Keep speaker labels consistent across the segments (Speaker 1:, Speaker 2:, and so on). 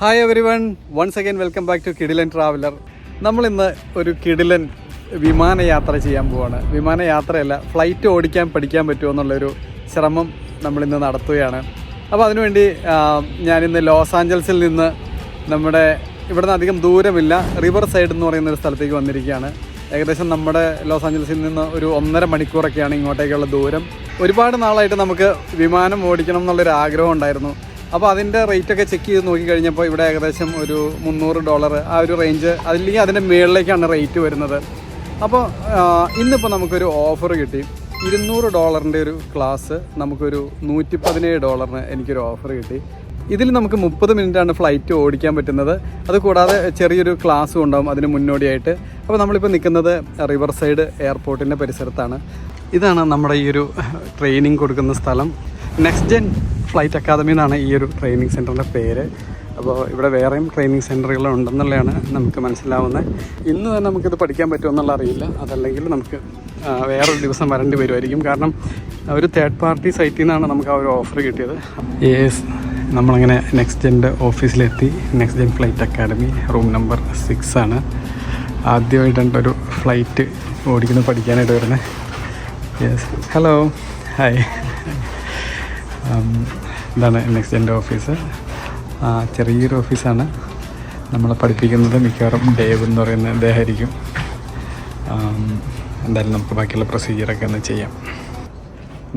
Speaker 1: Hi everyone once again welcome back to Kidilan traveller നമ്മളിന്ന് ഒരു കിഡിലൻ വിമാനയാത്ര ചെയ്യാൻ പോവാണ്. വിമാനയാത്രയല്ല ഫ്ലൈറ്റ് ഓടിക്കാൻ പഠിക്കാൻ പറ്റുമോ എന്നുള്ളൊരു ശ്രമം നമ്മളിന്ന് നടത്തുകയാണ്. അപ്പോൾ അതിനുവേണ്ടി ഞാനിന്ന് ലോസ് ആഞ്ചൽസിൽ നിന്ന് നമ്മുടെ ഇവിടുന്ന് അധികം ദൂരമില്ല റിവർ സൈഡ് എന്ന് പറയുന്ന ഒരു സ്ഥലത്തേക്ക് വന്നിരിക്കുകയാണ്. ഏകദേശം നമ്മുടെ ലോസ് ആഞ്ചൽസിൽ നിന്ന് ഒരു ഒന്നര മണിക്കൂറൊക്കെയാണ് ഇങ്ങോട്ടേക്കുള്ള ദൂരം. ഒരുപാട് നാളായിട്ട് നമുക്ക് വിമാനം ഓടിക്കണം എന്നുള്ളൊരു ആഗ്രഹം ഉണ്ടായിരുന്നു. അപ്പോൾ അതിന്റെ റേറ്റൊക്കെ ചെക്ക് ചെയ്ത് നോക്കിക്കഴിഞ്ഞപ്പോൾ ഇവിടെ ഏകദേശം ഒരു മുന്നൂറ് ഡോളർ ആ ഒരു റേഞ്ച് അതില്ലെങ്കിൽ അതിന്റെ മുകളിലേക്കാണ് റേറ്റ് വരുന്നത്. അപ്പോൾ ഇന്നിപ്പോൾ നമുക്കൊരു ഓഫർ കിട്ടി. ഇരുന്നൂറ് ഡോളറിന്റെ ഒരു ക്ലാസ് നമുക്കൊരു നൂറ്റി പതിനേഴ് ഡോളറിന് എനിക്കൊരു ഓഫർ കിട്ടി. ഇതിൽ നമുക്ക് മുപ്പത് മിനിറ്റാണ് ഫ്ലൈറ്റ് ഓടിക്കാൻ പറ്റുന്നത്. അതുകൂടാതെ ചെറിയൊരു ക്ലാസ്സും ഉണ്ടാവും അതിന് മുന്നോടിയായിട്ട്. അപ്പോൾ നമ്മളിപ്പോൾ നിൽക്കുന്നത് റിവർ സൈഡ് എയർപോർട്ടിന്റെ പരിസരത്താണ്. ഇതാണ് നമ്മുടെ ഈ ഒരു ട്രെയിനിങ് കൊടുക്കുന്ന സ്ഥലം. നെക്സ്റ്റ് ജെൻ ഫ്ലൈറ്റ് അക്കാദമി എന്നാണ് ഈ ഒരു ട്രെയിനിങ് സെന്ററിന്റെ പേര്. അപ്പോൾ ഇവിടെ വേറെയും ട്രെയിനിങ് സെന്ററുകൾ ഉണ്ടെന്നുള്ളതാണ് നമുക്ക് മനസ്സിലാവുന്നത്. ഇന്ന് തന്നെ നമുക്കിത് പഠിക്കാൻ പറ്റുമെന്നുള്ള അറിയില്ല. അതല്ലെങ്കിൽ നമുക്ക് വേറൊരു ദിവസം വരേണ്ടി വരുമായിരിക്കും. കാരണം ഒരു തേർഡ് പാർട്ടി സൈറ്റിൽ നിന്നാണ് നമുക്ക് ആ ഒരു ഓഫർ കിട്ടിയത്. യേസ് നമ്മളങ്ങനെ നെക്സ്റ്റ് ജെന്റെ ഓഫീസിലെത്തി next gen flight academy room number six ആണ്. ആദ്യമായിട്ടാണ് ഒരു ഫ്ലൈറ്റ് ഓടിക്കുന്നത് പഠിക്കാനായിട്ട് വരുന്നത്. യെസ് ഹലോ ഹായ് ഇതാണ് നെക്സ്റ്റ് എന്റെ ഓഫീസ് ചെറിയൊരു ഓഫീസാണ് നമ്മളെ പഠിപ്പിക്കുന്നത് മിക്കവാറും ഡേവ് എന്ന് പറയുന്ന അദ്ദേഹമായിരിക്കും ആം, എന്തായാലും നമുക്ക് ബാക്കിയുള്ള പ്രൊസീജിയറൊക്കെ ഒന്ന് ചെയ്യാം.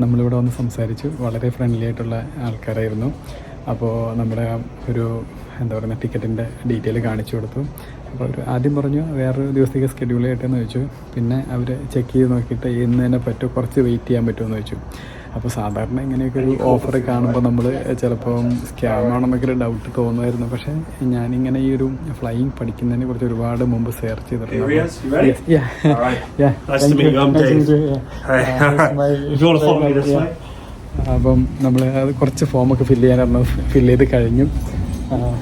Speaker 1: നമ്മളിവിടെ വന്ന് സംസാരിച്ചു. വളരെ ഫ്രണ്ട്ലി ആയിട്ടുള്ള ആൾക്കാരായിരുന്നു. അപ്പോൾ നമ്മുടെ ഒരു എന്താ പറയുക ടിക്കറ്റിന്റെ ഡീറ്റെയിൽ കാണിച്ചു കൊടുത്തു. അപ്പോൾ അവർ ആദ്യം പറഞ്ഞു വേറൊരു ദിവസത്തേക്ക് സ്കെഡ്യൂൾ ചെയ്യട്ടെന്ന് ചോദിച്ചു പിന്നെ അവർ ചെക്ക് ചെയ്ത് നോക്കിയിട്ട് ഇന്ന് തന്നെ പറ്റുമോ കുറച്ച് വെയിറ്റ് ചെയ്യാൻ പറ്റുമെന്ന് ചോദിച്ചു അപ്പോൾ സാധാരണ ഇങ്ങനെയൊക്കെ ഒരു ഓഫർ കാണുമ്പോൾ നമ്മൾ ചിലപ്പം സ്കാം ആണെന്നൊക്കെ ഒരു ഡൗട്ട് തോന്നുമായിരുന്നു. പക്ഷേ ഞാനിങ്ങനെ ഈ ഒരു ഫ്ലൈയിങ് പഠിക്കുന്നതിനെ കുറിച്ച് ഒരുപാട് മുമ്പ് സെർച്ച് ചെയ്തിട്ടുണ്ട്. അപ്പം നമ്മൾ അത് കുറച്ച് ഫോമൊക്കെ ഫില്ല് ചെയ്യാനായിരുന്നു. ഫില്ല് ചെയ്ത് കഴിഞ്ഞു.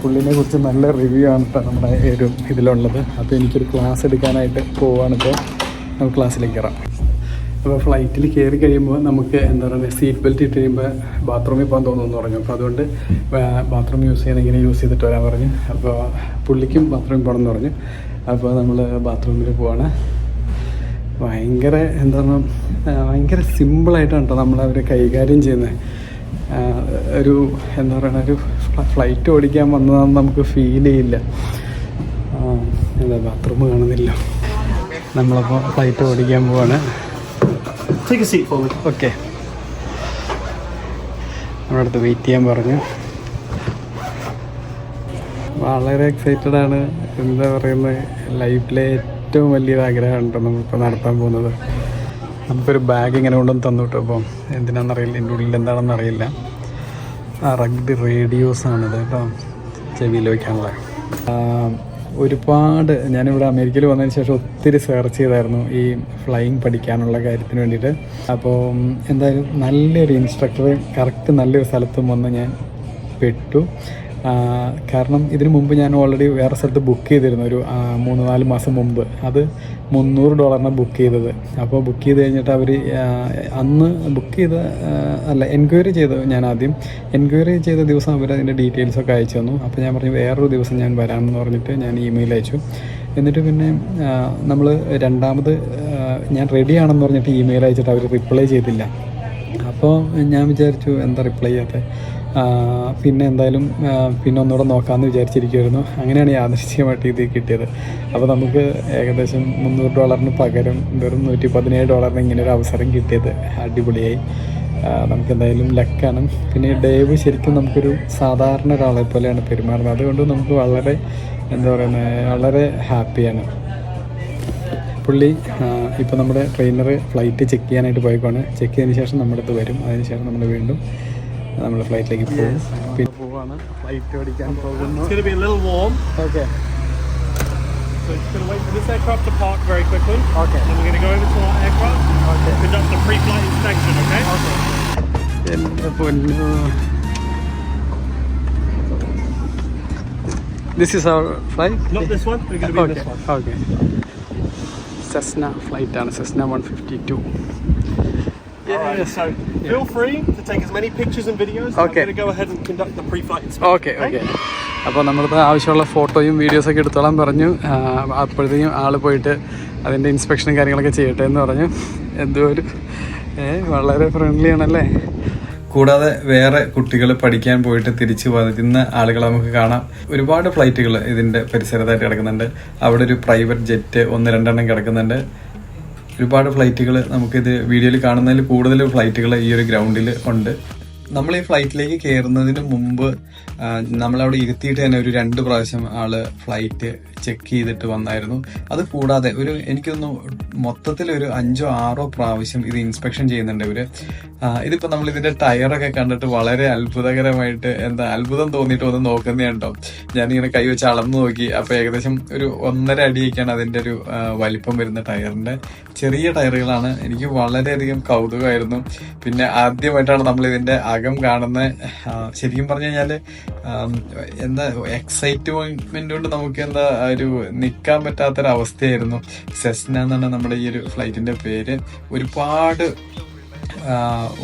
Speaker 1: പുള്ളിനെ കുറിച്ച് നല്ല റിവ്യൂ ആണ് കേട്ടോ നമ്മുടെ ഒരു ഇതിലുള്ളത്. അപ്പോൾ എനിക്കൊരു ക്ലാസ് എടുക്കാനായിട്ട് പോവാണിപ്പോൾ നമുക്ക് ക്ലാസ്സിലേക്ക് കയറാം അപ്പോൾ ഫ്ലൈറ്റിൽ കയറി കഴിയുമ്പോൾ നമുക്ക് എന്താ പറയുക സീറ്റ് ബെൽറ്റ് ഇട്ട് കഴിയുമ്പോൾ ബാത്റൂമിൽ പോകാൻ തോന്നുമെന്ന് പറഞ്ഞു. അപ്പോൾ അതുകൊണ്ട് ബാത്റൂം യൂസ് ചെയ്യാൻ ഇങ്ങനെ യൂസ് ചെയ്തിട്ട് വരാൻ പറഞ്ഞു. അപ്പോൾ പുള്ളിക്കും ബാത്റൂമിൽ പോകണം എന്ന് പറഞ്ഞു. അപ്പോൾ നമ്മൾ ബാത്റൂമിൽ പോവാണ്. ഭയങ്കര എന്താ പറയുക ഭയങ്കര സിമ്പിളായിട്ടാണ് കേട്ടോ നമ്മളവർ കൈകാര്യം ചെയ്യുന്നത്. ഒരു എന്താ പറയുക ഒരു ഫ്ലൈറ്റ് ഓടിക്കാൻ വന്നതാണെന്ന് നമുക്ക് ഫീൽ ചെയ്യില്ല. എന്താ ബാത്റൂം കാണുന്നില്ല. നമ്മളപ്പോൾ ഫ്ലൈറ്റ് ഓടിക്കാൻ പോവാണ്. ഓക്കെ നമ്മുടെ അടുത്ത് വെയിറ്റ് ചെയ്യാൻ പറഞ്ഞു. വളരെ എക്സൈറ്റഡ് ആണ്. എന്താ പറയുന്നത് ലൈഫിലെ ഏറ്റവും വലിയൊരു ആഗ്രഹമുണ്ട് നമ്മളിപ്പോൾ നടത്താൻ പോകുന്നത്. നമുക്കൊരു ബാഗ് ഇങ്ങനെ കൊണ്ടുവന്ന് തന്നു കേട്ടോ അപ്പം എന്തിനാണെന്നറിയില്ല എന്റെ ഉള്ളിൽ എന്താണെന്ന് അറിയില്ല ആ റഗ്ഡ് റേഡിയോസ് ആണിത് കേട്ടോ. ചെവിയിൽ വയ്ക്കാനുള്ള ഒരുപാട് ഞാനിവിടെ അമേരിക്കയിൽ വന്നതിന് ശേഷം ഒത്തിരി സെർച്ച് ചെയ്തായിരുന്നു ഈ ഫ്ലൈയിങ് പഠിക്കാനുള്ള കാര്യത്തിന് വേണ്ടിയിട്ട്. അപ്പോൾ എന്തായാലും നല്ലൊരു ഇൻസ്ട്രക്ടർ കറക്റ്റ് നല്ലൊരു സ്ഥലത്തും വന്ന് ഞാൻ പെട്ടു. കാരണം ഇതിനു മുമ്പ് ഞാൻ ഓൾറെഡി വേറെ സ്ഥലത്ത് ബുക്ക് ചെയ്തിരുന്നു ഒരു മൂന്ന് നാല് മാസം മുമ്പ്. അത് മുന്നൂറ് ഡോളറിനാണ് ബുക്ക് ചെയ്തത്. അപ്പോൾ ബുക്ക് ചെയ്ത് കഴിഞ്ഞിട്ട് അവർ അന്ന് ബുക്ക് ചെയ്ത അല്ല എൻക്വയറി ചെയ്തു ഞാൻ ആദ്യം എൻക്വയറി ചെയ്ത ദിവസം അവർ അതിന്റെ ഡീറ്റെയിൽസൊക്കെ അയച്ചു തന്നു. അപ്പോൾ ഞാൻ പറഞ്ഞു വേറൊരു ദിവസം ഞാൻ വരാമെന്ന് പറഞ്ഞിട്ട് ഞാൻ ഇമെയിൽ അയച്ചു. എന്നിട്ട് പിന്നെ നമ്മൾ രണ്ടാമത് ഞാൻ റെഡി ആണെന്ന് പറഞ്ഞിട്ട് ഇമെയിൽ അയച്ചിട്ട് അവർ റിപ്ലൈ ചെയ്തില്ല. അപ്പോൾ ഞാൻ വിചാരിച്ചു എന്താ റിപ്ലൈ ചെയ്യാത്തത് പിന്നെ എന്തായാലും പിന്നെ ഒന്നുകൂടെ നോക്കാമെന്ന് വിചാരിച്ചിരിക്കുമായിരുന്നു അങ്ങനെയാണ് യാദൃശ്ചികമായിട്ട് ഇത് കിട്ടിയത്. അപ്പോൾ നമുക്ക് ഏകദേശം മുന്നൂറ് ഡോളറിന് പകരം വെറും നൂറ്റി പതിനേഴ് ഡോളറിന് ഇങ്ങനെ ഒരു അവസരം കിട്ടിയത്. അടിപൊളിയായി. നമുക്ക് എന്തായാലും ലക്കാണ്. പിന്നെ ഡേവ് ശരിക്കും നമുക്കൊരു സാധാരണ ഒരാളെ പോലെയാണ് പെരുമാറുന്നത്. അതുകൊണ്ട് നമുക്ക് വളരെ എന്താ പറയുന്നത് വളരെ ഹാപ്പിയാണ്. പുള്ളി ഇപ്പോൾ നമ്മുടെ ട്രെയിനർ ഫ്ലൈറ്റ് ചെക്ക് ചെയ്യാനായിട്ട് പോയേക്കാണ് ചെക്ക് ചെയ്തതിന് ശേഷം നമ്മുടെ അടുത്ത് വരും. അതിന് ശേഷം നമ്മൾ വീണ്ടും നമ്മൾ ഫ്ലൈറ്റിലേക്ക് പോകും പോവാണ് flight
Speaker 2: So just going to wait for this aircraft to park very quickly.
Speaker 1: Okay.
Speaker 2: Then we're going to go over to our aircraft.
Speaker 1: Okay.
Speaker 2: Conduct a pre-flight inspection. Okay.
Speaker 1: This is our flight?
Speaker 2: Not this one, we're going to be okay.
Speaker 1: in
Speaker 2: this one.
Speaker 1: Okay. Cessna flight down, Cessna 152. Yeah, right,
Speaker 2: yeah. so yeah. feel free to take as many pictures and videos.
Speaker 1: Okay.
Speaker 2: I'm going to go ahead and conduct the pre-flight inspection.
Speaker 1: Okay, okay. അപ്പോൾ നമ്മളിപ്പോൾ ആവശ്യമുള്ള ഫോട്ടോയും വീഡിയോസൊക്കെ എടുത്തോളാം പറഞ്ഞു അപ്പോഴത്തേക്കും ആൾ പോയിട്ട് അതിന്റെ ഇൻസ്പെക്ഷനും കാര്യങ്ങളൊക്കെ ചെയ്യട്ടെ എന്ന് പറഞ്ഞു എന്തോ ഒരു വളരെ ഫ്രണ്ട്ലി ആണല്ലേ കൂടാതെ വേറെ കുട്ടികൾ പഠിക്കാൻ പോയിട്ട് തിരിച്ചു വരുന്ന ആളുകളെ നമുക്ക് കാണാം ഒരുപാട് ഫ്ലൈറ്റുകൾ ഇതിന്റെ പരിസരത്തായിട്ട് കിടക്കുന്നുണ്ട് അവിടെ ഒരു പ്രൈവറ്റ് ജെറ്റ് ഒന്ന് രണ്ടെണ്ണം കിടക്കുന്നുണ്ട് ഒരുപാട് ഫ്ലൈറ്റുകൾ നമുക്കിത് വീഡിയോയിൽ കാണുന്നതിൽ കൂടുതൽ ഫ്ലൈറ്റുകൾ ഈ ഒരു ഗ്രൗണ്ടിൽ ഉണ്ട്. നമ്മൾ ഈ ഫ്ലൈറ്റിലേക്ക് കയറുന്നതിന് മുമ്പ് നമ്മളവിടെ ഇരുത്തിയിട്ട് തന്നെ ഒരു രണ്ട് പ്രാവശ്യം ആൾ ഫ്ലൈറ്റ് ചെക്ക് ചെയ്തിട്ട് വന്നായിരുന്നു. അത് കൂടാതെ ഒരു എനിക്കൊന്ന് മൊത്തത്തിൽ ഒരു അഞ്ചോ ആറോ പ്രാവശ്യം ഇത് ഇൻസ്പെക്ഷൻ ചെയ്യുന്നുണ്ട് ഇവർ. ഇതിപ്പോൾ ഇതിപ്പോ നമ്മൾ ഇതിന്റെ ടയറൊക്കെ കണ്ടിട്ട് വളരെ അത്ഭുതകരമായിട്ട് എന്താ അത്ഭുതം തോന്നിയിട്ട് ഒന്ന് നോക്കുന്നതുണ്ടോ ഞാനിങ്ങനെ കൈവച്ച് അളന്നു നോക്കി. അപ്പൊ ഏകദേശം ഒരു ഒന്നര അടിയൊക്കെയാണ് അതിന്റെ ഒരു വലിപ്പം വരുന്ന ടയറിന്റെ. ചെറിയ ടയറുകളാണ്. എനിക്ക് വളരെയധികം കൗതുകമായിരുന്നു. പിന്നെ ആദ്യമായിട്ടാണ് നമ്മൾ ഇതിന്റെ അകം കാണുന്ന. ശരിക്കും പറഞ്ഞു കഴിഞ്ഞാൽ എന്താ എക്സൈറ്റ്മെന്റ് കൊണ്ട് നമുക്ക് എന്താ ഒരു നിൽക്കാൻ പറ്റാത്തൊരവസ്ഥയായിരുന്നു. സെസ്ന എന്നാണ് നമ്മുടെ ഈ ഒരു ഫ്ലൈറ്റിന്റെ പേര്. ഒരുപാട്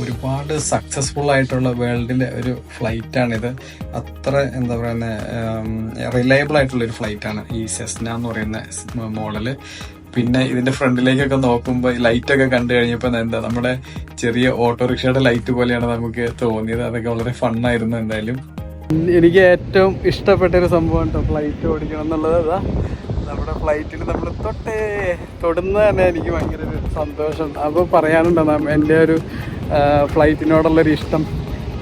Speaker 1: ഒരുപാട് സക്സസ്ഫുൾ ആയിട്ടുള്ള വേൾഡിലെ ഒരു ഫ്ലൈറ്റാണിത്. അത്ര എന്താ പറയുന്ന റിലയബിൾ ആയിട്ടുള്ള ഒരു ഫ്ലൈറ്റാണ് ഈ സെസ്ന എന്ന് പറയുന്ന മോഡൽ. പിന്നെ ഇതിന്റെ ഫ്രണ്ടിലേക്കൊക്കെ നോക്കുമ്പോൾ ഈ ലൈറ്റ് ഒക്കെ കണ്ടു കഴിഞ്ഞപ്പോൾ എന്താ നമ്മുടെ ചെറിയ ഓട്ടോറിക്ഷയുടെ ലൈറ്റ് പോലെയാണ് നമുക്ക് തോന്നിയത്. അതൊക്കെ വളരെ ഫണ്ണായിരുന്നു എന്തായാലും. എനിക്ക് ഏറ്റവും ഇഷ്ടപ്പെട്ട ഒരു സംഭവം കേട്ടോ ഫ്ലൈറ്റ് ഓടിക്കണം എന്നുള്ളത്. അതാ നമ്മുടെ ഫ്ലൈറ്റിൽ നമ്മൾ തൊട്ടേ തൊടുന്ന തന്നെ എനിക്ക് ഭയങ്കര ഒരു സന്തോഷം. അപ്പോൾ പറയാനുണ്ടോ എന്റെ ഒരു ഫ്ലൈറ്റിനോടുള്ളൊരു ഇഷ്ടം.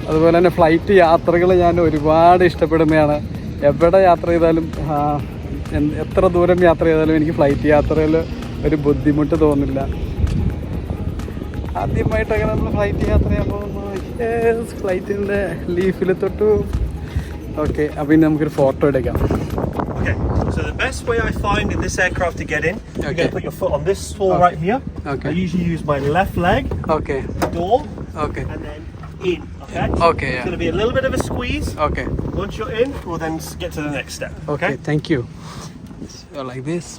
Speaker 1: അതുപോലെ തന്നെ ഫ്ലൈറ്റ് യാത്രകൾ ഞാൻ ഒരുപാട് ഇഷ്ടപ്പെടുന്നതാണ്. എവിടെ യാത്ര ചെയ്താലും എത്ര ദൂരം യാത്ര ചെയ്താലും എനിക്ക് ഫ്ലൈറ്റ് യാത്രയിൽ ഒരു ബുദ്ധിമുട്ട് തോന്നില്ല. ആദ്യമായിട്ടൊക്കെ നമ്മൾ ഫ്ലൈറ്റ് യാത്ര ചെയ്യാൻ പോകുന്നു ഫ്ലൈറ്റിന്റെ ലീഫിൽ തൊട്ടു. ഓക്കെ അപ്പം ഇനി നമുക്കൊരു ഫോട്ടോ എടുക്കാം
Speaker 2: Okay, so the best way I find in this aircraft to get in, you're
Speaker 1: Okay.
Speaker 2: going to put your foot on this floor right here.
Speaker 1: Okay.
Speaker 2: I usually use my left leg,
Speaker 1: okay
Speaker 2: door,
Speaker 1: okay
Speaker 2: and then in. Okay?
Speaker 1: Okay,
Speaker 2: It's
Speaker 1: yeah.
Speaker 2: going to be a little bit of a squeeze.
Speaker 1: Okay
Speaker 2: Once you're in, we'll then s- get to the next step.
Speaker 1: Okay thank you like this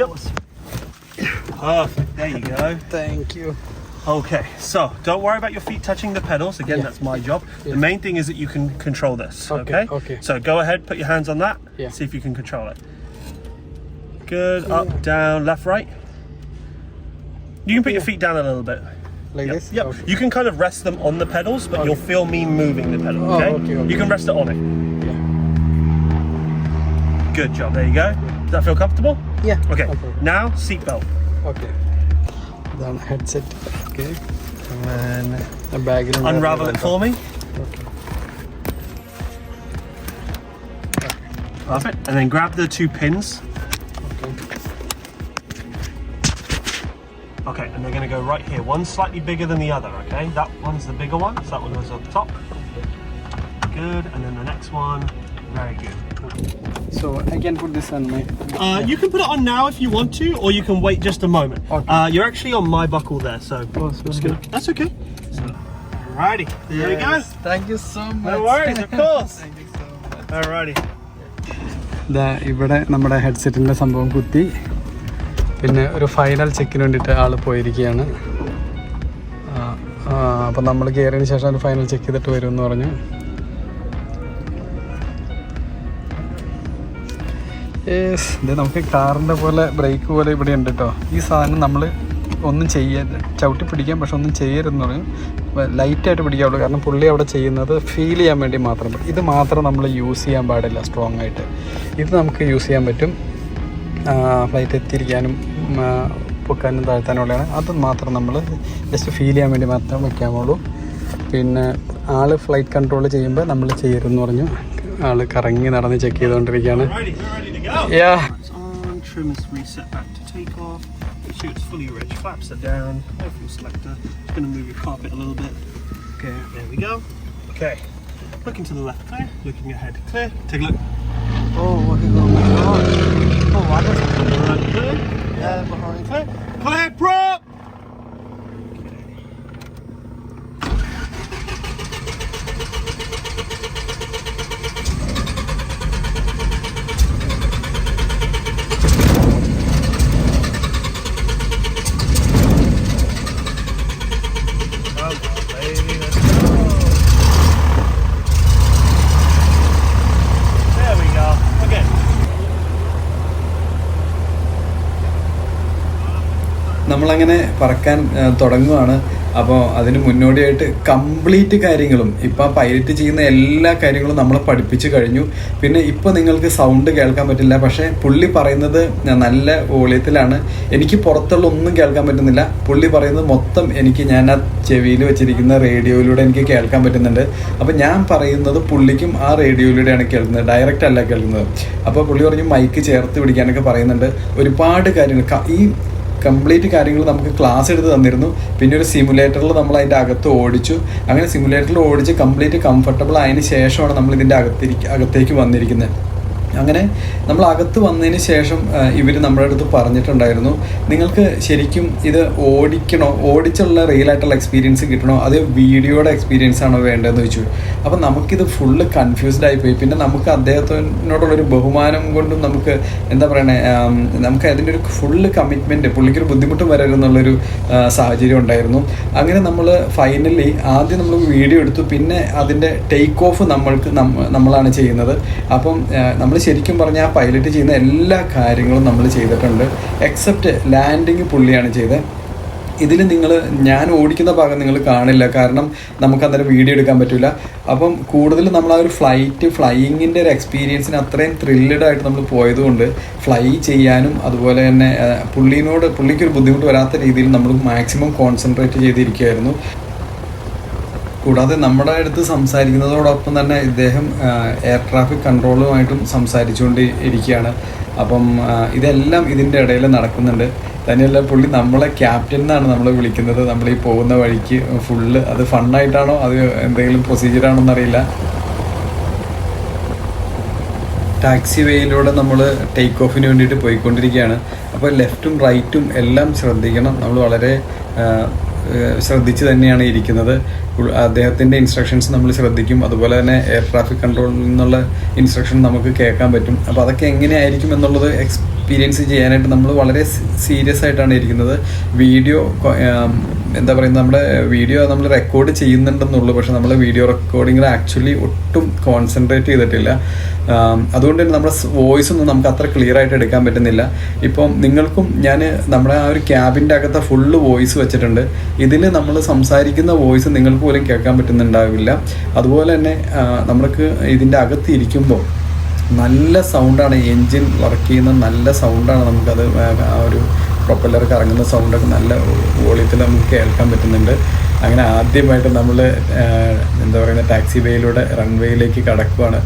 Speaker 2: Yep. Perfect. There you go.
Speaker 1: Thank you
Speaker 2: Okay, so don't worry about your feet touching the pedals. Again,
Speaker 1: yeah.
Speaker 2: that's my job.
Speaker 1: Yeah.
Speaker 2: The main thing is that you can control this.
Speaker 1: Okay,
Speaker 2: okay.
Speaker 1: Okay.
Speaker 2: So go ahead, put your hands on that.
Speaker 1: Yeah.
Speaker 2: See if you can control it. Good. Up, down, left, right. You can put your feet down a little bit.
Speaker 1: Like
Speaker 2: yep.
Speaker 1: this?
Speaker 2: Yep. Okay. You can kind of rest them on the pedals, but okay. you'll feel me moving the pedal. Okay?
Speaker 1: Oh, okay,
Speaker 2: You can rest it on it. Yeah. Good job. There you go. Does that feel comfortable?
Speaker 1: Yeah.
Speaker 2: Okay. Now seatbelt.
Speaker 1: Okay. ഇതാണ് headset okay
Speaker 2: And then
Speaker 1: ബാഗിൽ
Speaker 2: unravel it for me. Perfect. And then grab the two pins. Okay, and they're going to go right here. One's slightly bigger than the other, okay? That one's the bigger one, so that one goes up top. Good, and then the next one, very I
Speaker 1: can put this on my. Uh, yeah.
Speaker 2: Uh, you can put it on now if you want to, or you can wait just a moment.
Speaker 1: Okay.
Speaker 2: Uh, you're actually on my buckle there, so
Speaker 1: Oh, so
Speaker 2: just gonna, that's okay. So, alrighty, there yes, we go.
Speaker 1: Thank you so much.
Speaker 2: No worries, of course. thank
Speaker 1: you so much. Alrighty. ഇവിടെ നമ്മുടെ ഹെഡ്സെറ്റിന്റെ സംഭവം കുത്തി പിന്നെ ഒരു final ചെക്കിന് വേണ്ടിയിട്ട് ആൾ പോയിരിക്കുകയാണ് അപ്പം നമ്മൾ കയറിയതിന് ശേഷം ഒരു ഫൈനൽ ചെക്ക് ചെയ്തിട്ട് വരും എന്ന് പറഞ്ഞു യേസ് ഇത് നമുക്ക് കാറിന്റെ പോലെ ബ്രേക്ക് പോലെ ഇവിടെ ഉണ്ട് കേട്ടോ ഈ സാധനം നമ്മൾ ഒന്നും ചെയ്യരുത്. ചവിട്ടി പിടിക്കാം പക്ഷെ ഒന്നും ചെയ്യരുതെന്ന് പറയും. ലൈറ്റായിട്ട് പിടിക്കാവുള്ളൂ. കാരണം പുള്ളി അവിടെ ചെയ്യുന്നത് ഫീൽ ചെയ്യാൻ വേണ്ടി മാത്രം. ഇത് മാത്രം നമ്മൾ യൂസ് ചെയ്യാൻ പാടില്ല സ്ട്രോങ് ആയിട്ട്. ഇത് നമുക്ക് യൂസ് ചെയ്യാൻ പറ്റും. ഫ്ലൈറ്റ് എത്തിയിരിക്കാനും പൊക്കാനും താഴ്ത്താനും പൊക്കാനും താഴ്ത്താനുള്ളതാണ് അത് മാത്രം നമ്മൾ ജസ്റ്റ് ഫീൽ ചെയ്യാൻ വേണ്ടി മാത്രം വെക്കാമുള്ളൂ പിന്നെ ആൾ ഫ്ലൈറ്റ് കൺട്രോൾ ചെയ്യുമ്പോൾ നമ്മൾ ചെയ്യരുതെന്ന് പറഞ്ഞു. ആൾ കറങ്ങി നടന്ന് ചെക്ക് ചെയ്തുകൊണ്ടിരിക്കുകയാണ്
Speaker 2: go.
Speaker 1: Yeah.
Speaker 2: That's on, um, trim is reset back to takeoff. Make sure it's fully rich. flaps are down, no fuel selector. Just gonna move your carpet a little bit.
Speaker 1: Okay,
Speaker 2: there we go. Okay, looking to the left clear, looking ahead clear. Take a look.
Speaker 1: Oh, what is going on? Oh, I don't.
Speaker 2: Right, clear. Yeah, behind clear. Clear, bro!
Speaker 1: നമ്മളങ്ങനെ പറക്കാൻ തുടങ്ങുവാണ്. അപ്പോൾ അതിന് മുന്നോടിയായിട്ട് complete കാര്യങ്ങളും ഇപ്പം pilot ചെയ്യുന്ന എല്ലാ കാര്യങ്ങളും നമ്മൾ പഠിപ്പിച്ച് കഴിഞ്ഞു. പിന്നെ ഇപ്പോൾ നിങ്ങൾക്ക് സൗണ്ട് കേൾക്കാൻ പറ്റില്ല. പക്ഷേ പുള്ളി പറയുന്നത് നല്ല വോളിയത്തിലാണ്. എനിക്ക് പുറത്തുള്ള ഒന്നും കേൾക്കാൻ പറ്റുന്നില്ല. പുള്ളി പറയുന്നത് മൊത്തം എനിക്ക് ഞാൻ ആ ചെവിയിൽ വെച്ചിരിക്കുന്ന റേഡിയോയിലൂടെ എനിക്ക് കേൾക്കാൻ പറ്റുന്നുണ്ട്. അപ്പോൾ ഞാൻ പറയുന്നത് പുള്ളിക്കും ആ റേഡിയോയിലൂടെയാണ് കേൾക്കുന്നത്. ഡയറക്റ്റ് അല്ല കേൾക്കുന്നത്. അപ്പോൾ പുള്ളി പറഞ്ഞു മൈക്ക് ചേർത്ത് പിടിക്കാനൊക്കെ പറയുന്നുണ്ട്. ഒരുപാട് കാര്യങ്ങൾ. ഈ കംപ്ലീറ്റ് കാര്യങ്ങൾ നമുക്ക് ക്ലാസ് എടുത്ത് തന്നിരുന്നു. പിന്നെ ഒരു സിമുലേറ്ററിൽ നമ്മൾ അതിന്റെ അകത്ത് ഓടിച്ചു. അങ്ങനെ സിമുലേറ്ററിൽ ഓടിച്ച് കംപ്ലീറ്റ് കംഫർട്ടബിൾ ആയതിനു ശേഷമാണ് നമ്മൾ ഇതിന്റെ അകത്തിരിക്ക അകത്തേക്ക് വന്നിരിക്കുന്നത്. അങ്ങനെ നമ്മൾ അകത്ത് വന്നതിന് ശേഷം ഇവർ നമ്മുടെ അടുത്ത് പറഞ്ഞിട്ടുണ്ടായിരുന്നു നിങ്ങൾക്ക് ശരിക്കും ഇത് ഓടിക്കണോ? ഓടിച്ചുള്ള റിയൽ ആയിട്ടുള്ള എക്സ്പീരിയൻസ് കിട്ടണോ? അത് വീഡിയോയുടെ എക്സ്പീരിയൻസ് ആണോ വേണ്ടതെന്ന് ചോദിച്ചു. അപ്പം നമുക്കിത് ഫുള്ള് കൺഫ്യൂസ്ഡ് ആയിപ്പോയി. പിന്നെ നമുക്ക് അദ്ദേഹത്തിനോടുള്ളൊരു ബഹുമാനം കൊണ്ടും നമുക്ക് എന്താ പറയണേ നമുക്ക് അതിന്റെ ഒരു ഫുള്ള് കമ്മിറ്റ്മെന്റ് പുള്ളിക്കൊരു ബുദ്ധിമുട്ട് വരരുന്നുള്ളൊരു സാഹചര്യം ഉണ്ടായിരുന്നു. അങ്ങനെ നമ്മൾ ഫൈനലി ആദ്യം നമ്മൾ വീഡിയോ എടുത്തു. പിന്നെ അതിന്റെ ടേക്ക് ഓഫ് നമ്മൾക്ക് നമ്മളാണ് ചെയ്യുന്നത്. അപ്പം നമ്മൾ ശരിക്കും പറഞ്ഞാൽ ആ പൈലറ്റ് ചെയ്യുന്ന എല്ലാ കാര്യങ്ങളും നമ്മൾ ചെയ്തിട്ടുണ്ട്. എക്സെപ്റ്റ് ലാൻഡിങ് പുള്ളിയാണ് ചെയ്തത്. ഇതിൽ നിങ്ങൾ ഞാൻ ഓടിക്കുന്ന ഭാഗം നിങ്ങൾ കാണില്ല. കാരണം നമുക്ക് അന്നേരം വീഡിയോ എടുക്കാൻ പറ്റില്ല അപ്പം കൂടുതൽ നമ്മൾ ആ ഒരു ഫ്ലൈറ്റ് ഫ്ലൈയിങ്ങിന്റെ ഒരു എക്സ്പീരിയൻസിന് അത്രയും ത്രില്ലഡ് ആയിട്ട് നമ്മൾ പോയതുകൊണ്ട് ഫ്ലൈ ചെയ്യാനും അതുപോലെ തന്നെ പുള്ളിനോട് പുള്ളിക്കൊരു ബുദ്ധിമുട്ട് വരാത്ത രീതിയിൽ നമ്മൾ മാക്സിമം കോൺസെൻട്രേറ്റ് ചെയ്തിരിക്കുകയായിരുന്നു കൂടാതെ നമ്മുടെ അടുത്ത് സംസാരിക്കുന്നതോടൊപ്പം തന്നെ ഇദ്ദേഹം എയർ ട്രാഫിക് കൺട്രോളുമായിട്ടും സംസാരിച്ചുകൊണ്ട് ഇരിക്കുകയാണ് അപ്പം ഇതെല്ലാം ഇതിന്റെ ഇടയിൽ നടക്കുന്നുണ്ട്. തന്നെയല്ല പുള്ളി നമ്മളെ ക്യാപ്റ്റൻ എന്നാണ് നമ്മൾ വിളിക്കുന്നത്. നമ്മൾ ഈ പോകുന്ന വഴിക്ക് ഫുള്ള് അത് ഫണ്ണായിട്ടാണോ? അത് എന്തെങ്കിലും പ്രൊസീജിയറാണോ എന്നറിയില്ല ടാക്സി വേയിലൂടെ നമ്മൾ ടേക്ക് ഓഫിന് വേണ്ടിയിട്ട് പോയിക്കൊണ്ടിരിക്കുകയാണ്. അപ്പോൾ ലെഫ്റ്റും റൈറ്റും എല്ലാം ശ്രദ്ധിക്കണം. നമ്മൾ വളരെ ശ്രദ്ധിച്ച് തന്നെയാണ് ഇരിക്കുന്നത്. അദ്ദേഹത്തിന്റെ ഇൻസ്ട്രക്ഷൻസ് നമ്മൾ ശ്രദ്ധിക്കും. അതുപോലെ തന്നെ എയർ ട്രാഫിക് കൺട്രോളിൽ നിന്നുള്ള ഇൻസ്ട്രക്ഷൻ നമുക്ക് കേൾക്കാൻ പറ്റും. അപ്പോൾ അതൊക്കെ എങ്ങനെയായിരിക്കും എന്നുള്ളത് എക്സ്പീരിയൻസ് ചെയ്യാനായിട്ട് നമ്മൾ വളരെ സീരിയസ് ആയിട്ടാണ് ഇരിക്കുന്നത്. വീഡിയോ എന്താ പറയുക നമ്മുടെ വീഡിയോ നമ്മൾ റെക്കോർഡ് ചെയ്യുന്നുണ്ടെന്നുള്ളൂ. പക്ഷെ നമ്മൾ വീഡിയോ റെക്കോർഡിങ്ങിൽ ആക്ച്വലി ഒട്ടും കോൺസെൻട്രേറ്റ് ചെയ്തിട്ടില്ല. അതുകൊണ്ട് തന്നെ നമ്മുടെ വോയിസ് ഒന്നും നമുക്ക് അത്ര ക്ലിയർ ആയിട്ട് എടുക്കാൻ പറ്റുന്നില്ല. ഇപ്പം നിങ്ങൾക്കും ഞാൻ നമ്മുടെ ആ ഒരു ക്യാബിന്റെ അകത്തെ ഫുള്ള് വോയിസ് വെച്ചിട്ടുണ്ട്. ഇതിൽ നമ്മൾ സംസാരിക്കുന്ന വോയിസ് നിങ്ങൾക്ക് പോലും കേൾക്കാൻ പറ്റുന്നുണ്ടാവില്ല. അതുപോലെ തന്നെ നമ്മൾക്ക് ഇതിന്റെ അകത്ത് ഇരിക്കുമ്പോൾ നല്ല സൗണ്ടാണ് എൻജിൻ വർക്ക് ചെയ്യുന്ന നല്ല സൗണ്ടാണ് നമുക്കത് ഒരു പ്രൊപ്പല്ലർ കറങ്ങുന്ന സൗണ്ടൊക്കെ നല്ല വോളിയത്തിൽ നമുക്ക് കേൾക്കാൻ പറ്റുന്നുണ്ട്. അങ്ങനെ ആദ്യമായിട്ട് നമ്മൾ എന്താ പറയുന്ന ടാക്സി വേയിലൂടെ റൺവേയിലേക്ക് കടക്കുവാണ്.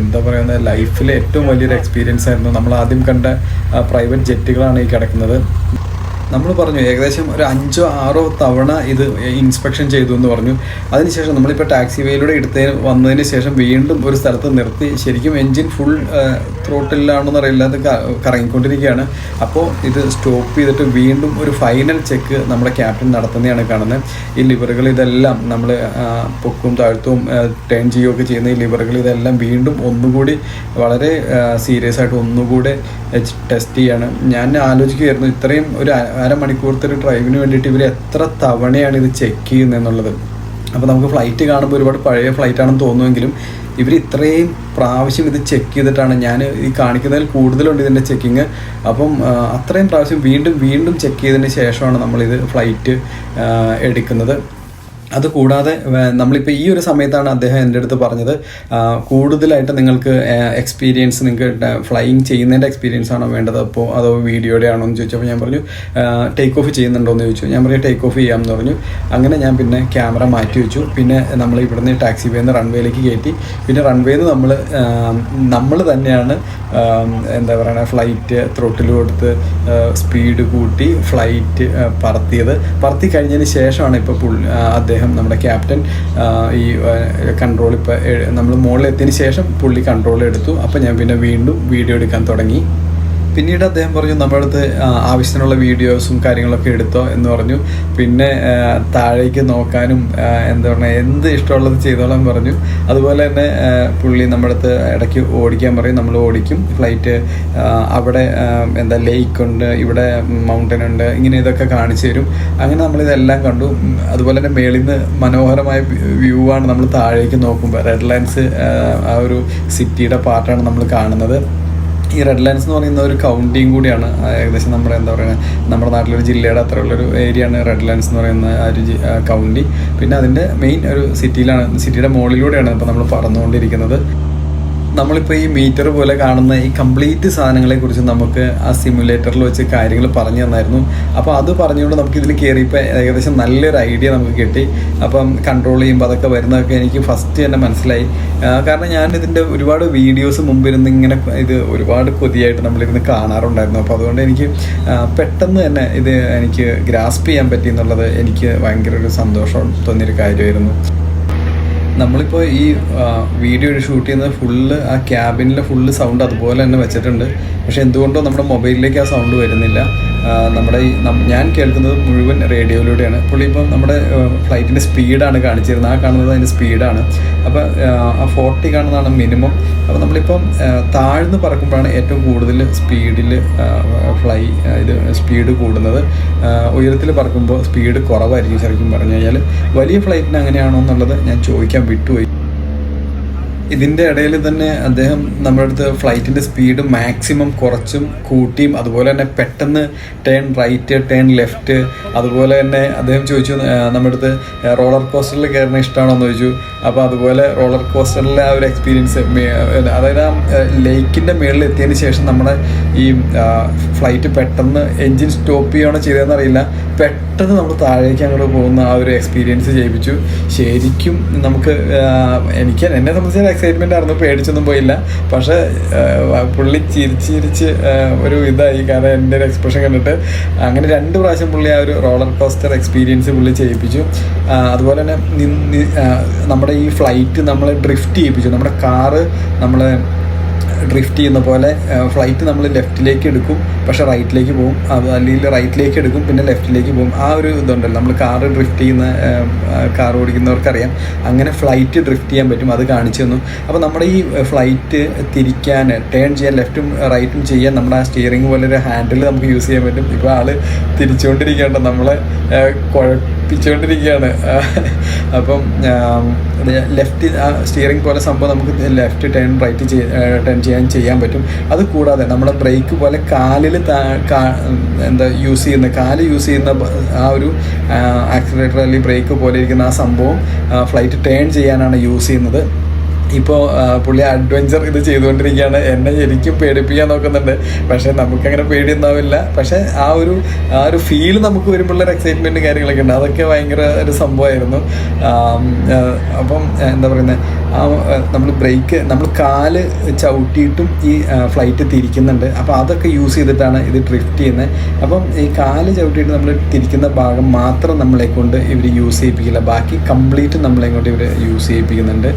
Speaker 1: എന്താ പറയുന്ന ലൈഫിലെ ഏറ്റവും വലിയൊരു എക്സ്പീരിയൻസ് ആയിരുന്നു. നമ്മൾ ആദ്യം കണ്ട പ്രൈവറ്റ് ജെറ്റുകളാണ് ഈ കിടക്കുന്നത്. നമ്മൾ പറഞ്ഞു ഏകദേശം ഒരു അഞ്ചോ ആറോ തവണ ഇത് ഇൻസ്പെക്ഷൻ ചെയ്തു എന്ന് പറഞ്ഞു. അതിനുശേഷം നമ്മളിപ്പോൾ ടാക്സി വേയിലൂടെ എടുത്ത് വന്നതിന് ശേഷം വീണ്ടും ഒരു സ്ഥലത്ത് നിർത്തി. ശരിക്കും എൻജിൻ ഫുൾ ത്രോട്ടിലാണെന്ന് അറിയില്ല അത് കറങ്ങിക്കൊണ്ടിരിക്കുകയാണ്. അപ്പോൾ ഇത് സ്റ്റോപ്പ് ചെയ്തിട്ട് വീണ്ടും ഒരു ഫൈനൽ ചെക്ക് നമ്മുടെ ക്യാപ്റ്റൻ നടത്തുന്നതാണ് കാണുന്നത്. ഈ ലിവറുകൾ ഇതെല്ലാം നമ്മൾ പൊക്കും താഴ്ത്തും ടേൺ ചെയ്യുകയൊക്കെ ചെയ്യുന്ന ഈ ലിവറുകൾ ഇതെല്ലാം വീണ്ടും ഒന്നുകൂടി വളരെ സീരിയസ് ആയിട്ട് ഒന്നുകൂടെ ടെസ്റ്റ് ചെയ്യാണ്. ഞാൻ ആലോചിക്കുകയായിരുന്നു ഇത്രയും ഒരു അരമണിക്കൂറത്തെ ഒരു ഡ്രൈവിന് വേണ്ടിയിട്ട് ഇവർ എത്ര തവണയാണ് ഇത് ചെക്ക് ചെയ്യുന്നത് എന്നുള്ളത് അപ്പോൾ നമുക്ക് ഫ്ലൈറ്റ് കാണുമ്പോൾ ഒരുപാട് പഴയ ഫ്ലൈറ്റ് ആണെന്ന് തോന്നുമെങ്കിലും ഇവർ ഇത്രയും പ്രാവശ്യം ഇത് ചെക്ക് ചെയ്തിട്ടാണ് ഞാൻ ഈ കാണിക്കുന്നതിൽ കൂടുതലുണ്ട് ഇതിന്റെ ചെക്കിങ് അപ്പം അത്രയും പ്രാവശ്യം വീണ്ടും വീണ്ടും ചെക്ക് ചെയ്തതിന് ശേഷമാണ് നമ്മളിത് ഫ്ലൈറ്റ് എടുക്കുന്നത്. അതുകൂടാതെ നമ്മളിപ്പോൾ ഈ ഒരു സമയത്താണ് അദ്ദേഹം എന്റെ അടുത്ത് പറഞ്ഞത് കൂടുതലായിട്ട് നിങ്ങൾക്ക് എക്സ്പീരിയൻസ് നിങ്ങൾക്ക് ഫ്ലൈയിങ് ചെയ്യുന്നതിന്റെ എക്സ്പീരിയൻസ് ആണോ വേണ്ടത്? അപ്പോൾ അതോ വീഡിയോയുടെ ആണോ എന്ന് ചോദിച്ചപ്പോൾ ഞാൻ പറഞ്ഞു ടേക്ക് ഓഫ് ചെയ്യുന്നുണ്ടോ എന്ന് ചോദിച്ചു. ഞാൻ പറഞ്ഞു ടേക്ക് ഓഫ് ചെയ്യാമെന്ന് പറഞ്ഞു. അങ്ങനെ ഞാൻ പിന്നെ ക്യാമറ മാറ്റി വെച്ചു. പിന്നെ നമ്മൾ ഇവിടുന്ന് ടാക്സി വേന്ന് റൺവേയിലേക്ക് കയറ്റി. പിന്നെ റൺവേന്ന് നമ്മൾ നമ്മൾ തന്നെയാണ് എന്താ പറയുക ഫ്ലൈറ്റ് ത്രോട്ടിൽ കൊടുത്ത് സ്പീഡ് കൂട്ടി ഫ്ലൈറ്റ് പറത്തിയത്. പറത്തി കഴിഞ്ഞതിന് ശേഷമാണ് ഇപ്പോൾ പുള്ളി ആ, അദ്ദേഹം നമ്മുടെ ക്യാപ്റ്റൻ ഈ കൺട്രോൾ ഇപ്പോൾ നമ്മൾ മുകളിൽ എത്തിയതിന് ശേഷം പുള്ളി കൺട്രോൾ എടുത്തു. അപ്പോൾ ഞാൻ പിന്നെ വീണ്ടും വീഡിയോ എടുക്കാൻ തുടങ്ങി. പിന്നീട് അദ്ദേഹം പറഞ്ഞു നമ്മുടെ അടുത്ത് ആവശ്യത്തിനുള്ള വീഡിയോസും കാര്യങ്ങളൊക്കെ എടുത്തോ എന്ന് പറഞ്ഞു. പിന്നെ താഴേക്ക് നോക്കാനും എന്താ പറയുക എന്ത് ഇഷ്ടമുള്ളത് ചെയ്തോളാൻ പറഞ്ഞു. അതുപോലെ തന്നെ പുള്ളി നമ്മുടെ അടുത്ത് ഇടയ്ക്ക് ഓടിക്കാൻ പറയും. നമ്മൾ ഓടിക്കും. ഫ്ലൈറ്റ് അവിടെ എന്താ ലേക്ക് ഉണ്ട് ഇവിടെ മൗണ്ടൻ ഉണ്ട് ഇങ്ങനെ ഇതൊക്കെ കാണിച്ചു തരും. അങ്ങനെ നമ്മളിതെല്ലാം കണ്ടു. അതുപോലെ തന്നെ മേളിൽ നിന്ന് മനോഹരമായ വ്യൂ ആണ് നമ്മൾ താഴേക്ക് നോക്കുമ്പോൾ റെഡ് ലൈൻസ് ആ ഒരു സിറ്റിയുടെ പാർട്ടാണ് നമ്മൾ കാണുന്നത്. ഈ റെഡ് ലൈൻസ് എന്ന് പറയുന്ന ഒരു കൗണ്ടിയും കൂടിയാണ്. ഏകദേശം നമ്മുടെ എന്താ പറയുക നമ്മുടെ നാട്ടിലൊരു ജില്ലയുടെ അത്രയുള്ളൊരു ഏരിയയാണ് റെഡ് ലൈൻസ് എന്ന് പറയുന്ന ആ ഒരു കൗണ്ടി പിന്നെ അതിന്റെ മെയിൻ ഒരു സിറ്റിയിലാണ് സിറ്റിയുടെ മുകളിലൂടെയാണ് ഇപ്പോൾ നമ്മൾ പറന്നുകൊണ്ടിരിക്കുന്നത്. നമ്മളിപ്പോൾ ഈ മീറ്റർ പോലെ കാണുന്ന ഈ കംപ്ലീറ്റ് സാധനങ്ങളെ കുറിച്ച് നമുക്ക് ആ സിമുലേറ്ററിൽ വെച്ച് കാര്യങ്ങൾ പറഞ്ഞു തന്നായിരുന്നു. അപ്പോൾ അത് പറഞ്ഞുകൊണ്ട് നമുക്ക് ഇതിൽ കയറിയപ്പോൾ ഏകദേശം നല്ലൊരു ഐഡിയ നമുക്ക് കിട്ടി. അപ്പം കൺട്രോൾ ചെയ്യുമ്പോൾ അതൊക്കെ വരുന്നതൊക്കെ എനിക്ക് ഫസ്റ്റ് തന്നെ മനസ്സിലായി. കാരണം ഞാൻ ഇതിന്റെ ഒരുപാട് വീഡിയോസ് മുമ്പിരുന്ന് ഇങ്ങനെ ഇത് ഒരുപാട് കൊതിയായിട്ട് നമ്മളിരുന്ന് കാണാറുണ്ടായിരുന്നു. അപ്പോൾ അതുകൊണ്ട് എനിക്ക് പെട്ടെന്ന് തന്നെ ഇത് എനിക്ക് ഗ്രാസ്പ് ചെയ്യാൻ പറ്റി എന്നുള്ളത് എനിക്ക് ഭയങ്കര ഒരു സന്തോഷം തോന്നിയൊരു കാര്യമായിരുന്നു. നമ്മളിപ്പോൾ ഈ വീഡിയോ ഷൂട്ട് ചെയ്യുന്നത് ഫുള്ള് ആ ക്യാബിനിലെ ഫുള്ള് സൗണ്ട് അതുപോലെ തന്നെ വെച്ചിട്ടുണ്ട്. പക്ഷെ എന്തുകൊണ്ടോ നമ്മുടെ മൊബൈലിലേക്ക് ആ സൗണ്ട് വരുന്നില്ല. നമ്മുടെ ഈ ഞാൻ കേൾക്കുന്നത് മുഴുവൻ റേഡിയോയിലൂടെയാണ്. പുള്ളി ഇപ്പം നമ്മുടെ ഫ്ലൈറ്റിന്റെ സ്പീഡാണ് കാണിച്ചിരുന്നത്. ആ കാണുന്നത് അതിന്റെ സ്പീഡാണ്. അപ്പോൾ ആ ഫോർട്ടി കാണുന്നതാണ് മിനിമം. അപ്പോൾ നമ്മളിപ്പം താഴ്ന്നു പറക്കുമ്പോഴാണ് ഏറ്റവും കൂടുതൽ സ്പീഡിൽ ഫ്ലൈ ഇത് സ്പീഡ് കൂടുന്നത്. ഉയരത്തിൽ പറക്കുമ്പോൾ സ്പീഡ് കുറവായിരിക്കും ശരിക്കും പറഞ്ഞു കഴിഞ്ഞാൽ വലിയ ഫ്ലൈറ്റിന് അങ്ങനെയാണോ എന്നുള്ളത് ഞാൻ ചോദിക്കാൻ വിട്ടുപോയി. ഇതിന്റെ ഇടയിൽ തന്നെ അദ്ദേഹം നമ്മുടെ അടുത്ത് ഫ്ലൈറ്റിന്റെ സ്പീഡ് മാക്സിമം കുറച്ചും കൂട്ടിയും അതുപോലെ തന്നെ പെട്ടെന്ന് ടേൺ റൈറ്റ് ടേൺ ലെഫ്റ്റ് അതുപോലെ തന്നെ അദ്ദേഹം ചോദിച്ചു നമ്മുടെ അടുത്ത് റോളർ കോസ്റ്ററിൽ കയറുന്ന ഇഷ്ടമാണോ എന്ന് ചോദിച്ചു. അപ്പോൾ അതുപോലെ റോളർ കോസ്റ്ററിലെ ആ ഒരു എക്സ്പീരിയൻസ് അതായത് ആ ലേക്കിന്റെ മുകളിൽ എത്തിയതിന് ശേഷം നമ്മുടെ ഈ ഫ്ലൈറ്റ് പെട്ടെന്ന് എൻജിൻ സ്റ്റോപ്പ് ചെയ്യുകയാണോ ചെയ്തതെന്ന് അറിയില്ല. പെട്ടെന്ന് നമ്മൾ താഴേക്ക് അങ്ങോട്ട് പോകുന്ന ആ ഒരു എക്സ്പീരിയൻസ് ചെയ്യിപ്പിച്ചു ശരിക്കും നമുക്ക് എനിക്ക് എന്നെ സംബന്ധിച്ച് എക്സൈറ്റ്മെന്റ് ആയിരുന്നു പേടിച്ചൊന്നും പോയില്ല. പക്ഷേ പുള്ളി ചിരിച്ച് ചിരിച്ച് ആ, ഒരു ഇതായി. കാരണം എന്റെ ഒരു എക്സ്പ്രഷൻ കണ്ടിട്ട് അങ്ങനെ രണ്ട് പ്രാവശ്യം പുള്ളി ആ ഒരു റോളർ കോസ്റ്റർ എക്സ്പീരിയൻസ് പുള്ളി ചെയ്യിപ്പിച്ചു. അതുപോലെ തന്നെ നമ്മുടെ ഈ ഫ്ലൈറ്റ് നമ്മളെ ഡ്രിഫ്റ്റ് ചെയ്യിപ്പിച്ചു. നമ്മുടെ കാറ് നമ്മളെ ഡ്രിഫ്റ്റ് ചെയ്യുന്ന പോലെ ഫ്ലൈറ്റ് നമ്മൾ ലെഫ്റ്റിലേക്ക് എടുക്കും പക്ഷേ റൈറ്റിലേക്ക് പോകും. അത് അല്ലെങ്കിൽ റൈറ്റിലേക്ക് എടുക്കും പിന്നെ ലെഫ്റ്റിലേക്ക് പോകും. ആ ഒരു ഇതുണ്ടല്ലോ നമ്മൾ കാർ ഡ്രിഫ്റ്റ് ചെയ്യുന്ന കാർ ഓടിക്കുന്നവർക്കറിയാം. അങ്ങനെ ഫ്ലൈറ്റ് ഡ്രിഫ്റ്റ് ചെയ്യാൻ പറ്റും അത് കാണിച്ചു തന്നു. അപ്പോൾ നമ്മുടെ ഈ ഫ്ലൈറ്റ് തിരിക്കാൻ ടേൺ ചെയ്യാൻ ലെഫ്റ്റും റൈറ്റും ചെയ്യാൻ നമ്മുടെ ആ സ്റ്റിയറിംഗ് പോലെ ഒരു ഹാൻഡിൽ നമുക്ക് യൂസ് ചെയ്യാൻ പറ്റും. ഇപ്പോൾ ആൾ തിരിച്ചുകൊണ്ടിരിക്കേണ്ട നമ്മളെ കുഴപ്പിച്ചുകൊണ്ടിരിക്കുകയാണ് അപ്പം ലെഫ്റ്റ് സ്റ്റിയറിംഗ് പോലെ സംഭവം നമുക്ക് ലെഫ്റ്റ് ടേൺ റൈറ്റ് ടേൺ ചെയ്യാൻ ചെയ്യാൻ പറ്റും. അത് കൂടാതെ നമ്മുടെ ബ്രേക്ക് പോലെ കാലിൽ എന്താ യൂസ് ചെയ്യുന്ന കാൽ യൂസ് ചെയ്യുന്ന ആ ഒരു ആക്സിലേറ്റർ അല്ലെങ്കിൽ ബ്രേക്ക് പോലെ ഇരിക്കുന്ന ആ സംഭവം ഫ്ലൈറ്റ് ടേൺ ചെയ്യാനാണ് യൂസ് ചെയ്യുന്നത്. ഇപ്പോൾ പുള്ളി അഡ്വഞ്ചർ ഇത് ചെയ്തുകൊണ്ടിരിക്കുകയാണ്. എന്നെ ശരിക്കും പേടിപ്പിക്കാൻ നോക്കുന്നുണ്ട്. പക്ഷേ നമുക്കങ്ങനെ പേടിയൊന്നാവില്ല. പക്ഷേ ആ ഒരു ആ ഒരു ഫീൽ നമുക്ക് വരുമ്പോഴുള്ള എക്സൈറ്റ്മെന്റ് കാര്യങ്ങളൊക്കെ ഉണ്ട്. അതൊക്കെ ഭയങ്കര ഒരു സംഭവമായിരുന്നു. അപ്പം എന്താ പറയുന്നത് ആ നമ്മൾ ബ്രേക്ക് നമ്മൾ കാൽ ചവിട്ടിയിട്ടും ഈ ഫ്ലൈറ്റ് തിരിക്കുന്നുണ്ട്. അപ്പോൾ അതൊക്കെ യൂസ് ചെയ്തിട്ടാണ് ഇത് ഡ്രിഫ്റ്റ് ചെയ്യുന്നത്. അപ്പം ഈ കാൽ ചവിട്ടിയിട്ട് നമ്മൾ തിരിക്കുന്ന ഭാഗം മാത്രം നമ്മളെ കൊണ്ട് ഇവർ യൂസ് ചെയ്യിപ്പിക്കില്ല. ബാക്കി കംപ്ലീറ്റ് നമ്മളെ കൊണ്ട് ഇവർ യൂസ് ചെയ്യിപ്പിക്കുന്നുണ്ട്.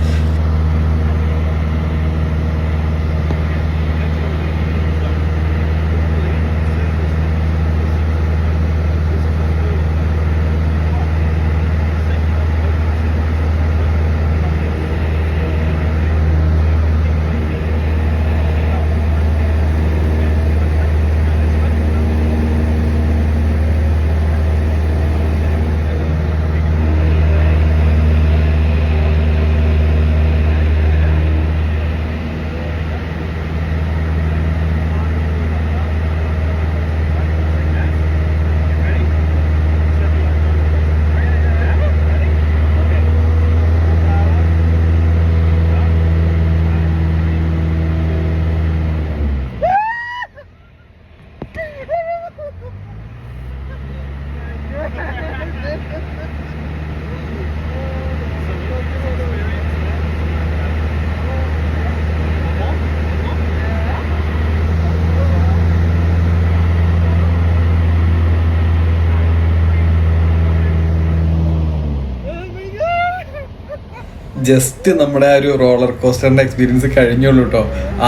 Speaker 1: ജസ്റ്റ് നമ്മുടെ ആ ഒരു റോളർ കോസ്റ്ററിന്റെ എക്സ്പീരിയൻസ് കഴിഞ്ഞുള്ളൂ കേട്ടോ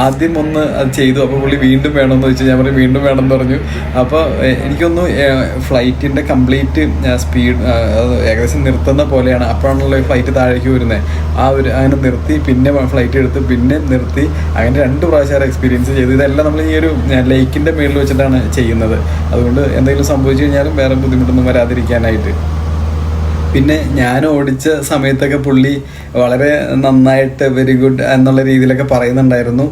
Speaker 1: ആദ്യം ഒന്ന് അത് ചെയ്തു. അപ്പോൾ പുള്ളി വീണ്ടും വേണമെന്ന് വെച്ച് ഞാൻ പറഞ്ഞു വീണ്ടും വേണമെന്ന് പറഞ്ഞു. അപ്പോൾ എനിക്കൊന്ന് ഫ്ലൈറ്റിന്റെ കംപ്ലീറ്റ് സ്പീഡ് ഏകദേശം നിർത്തുന്ന പോലെയാണ്. അപ്പോഴാണല്ലോ ഫ്ലൈറ്റ് താഴേക്ക് വരുന്നത് ആ ഒരു അങ്ങനെ നിർത്തി പിന്നെ ഫ്ലൈറ്റ് എടുത്ത് പിന്നെ നിർത്തി അങ്ങനെ രണ്ട് പ്രാവശ്യം എക്സ്പീരിയൻസ് ചെയ്തു. ഇതെല്ലാം നമ്മൾ ഈ ഒരു ലേക്കിന്റെ മേളിൽ വെച്ചിട്ടാണ് ചെയ്യുന്നത്. അതുകൊണ്ട് എന്തെങ്കിലും സംഭവിച്ചു കഴിഞ്ഞാലും വേറെ ബുദ്ധിമുട്ടൊന്നും വരാതിരിക്കാനായിട്ട്. പിന്നെ ഞാൻ ഓടിച്ച സമയത്തൊക്കെ പുള്ളി വളരെ നന്നായിട്ട് വെരി ഗുഡ് എന്നുള്ള രീതിയിലൊക്കെ പറയുന്നുണ്ടായിരുന്നു.